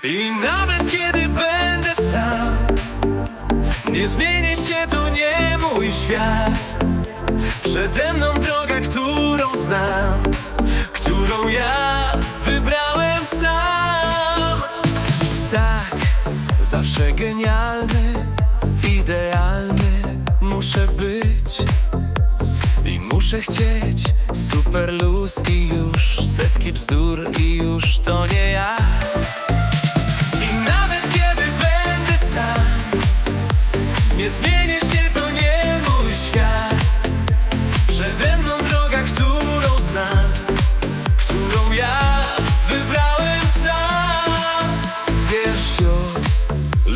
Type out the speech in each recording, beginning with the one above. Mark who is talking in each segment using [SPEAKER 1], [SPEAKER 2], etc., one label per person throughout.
[SPEAKER 1] I nawet kiedy będę sam Nie zmienię się, to nie mój świat. Przede mną droga, którą znam Którą ja wybrałem sam. Tak, zawsze genialny, idealny Muszę być. I muszę chcieć Super luz i już Setki bzdur i już to nie ja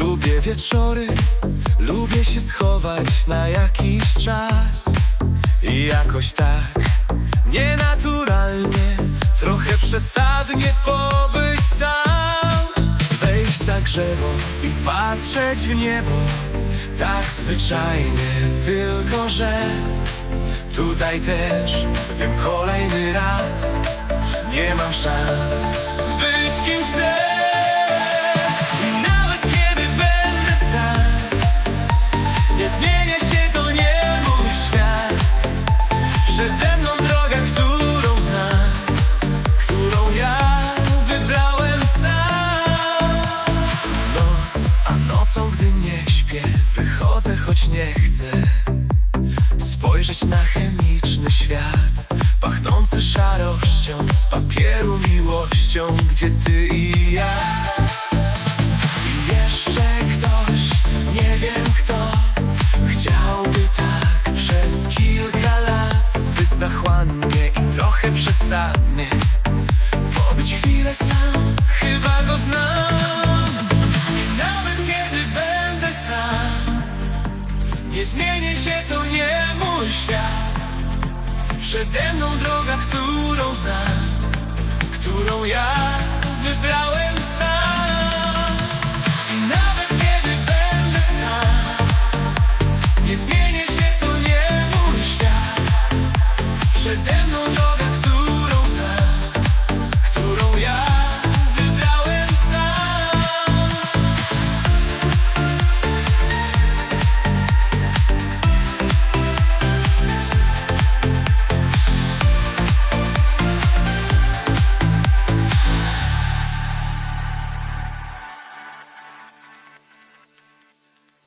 [SPEAKER 1] lubię wieczory Lubię się schować na jakiś czas. I jakoś tak Nienaturalnie Trochę przesadnie pobyć sam. Wejść za drzewo i patrzeć w niebo Tak zwyczajnie Tylko, że Tutaj też wiem kolejny raz. Nie mam szans choć nie chcę Spojrzeć na chemiczny świat Pachnący szarością Z papieru miłością Gdzie ty i ja. I jeszcze ktoś, nie wiem kto Chciałby tak przez kilka lat Zbyt zachłannie i trochę przesadnie Pobyć chwilę sam, chyba go znam Przede mną droga, którą znam Którą ja wybrałem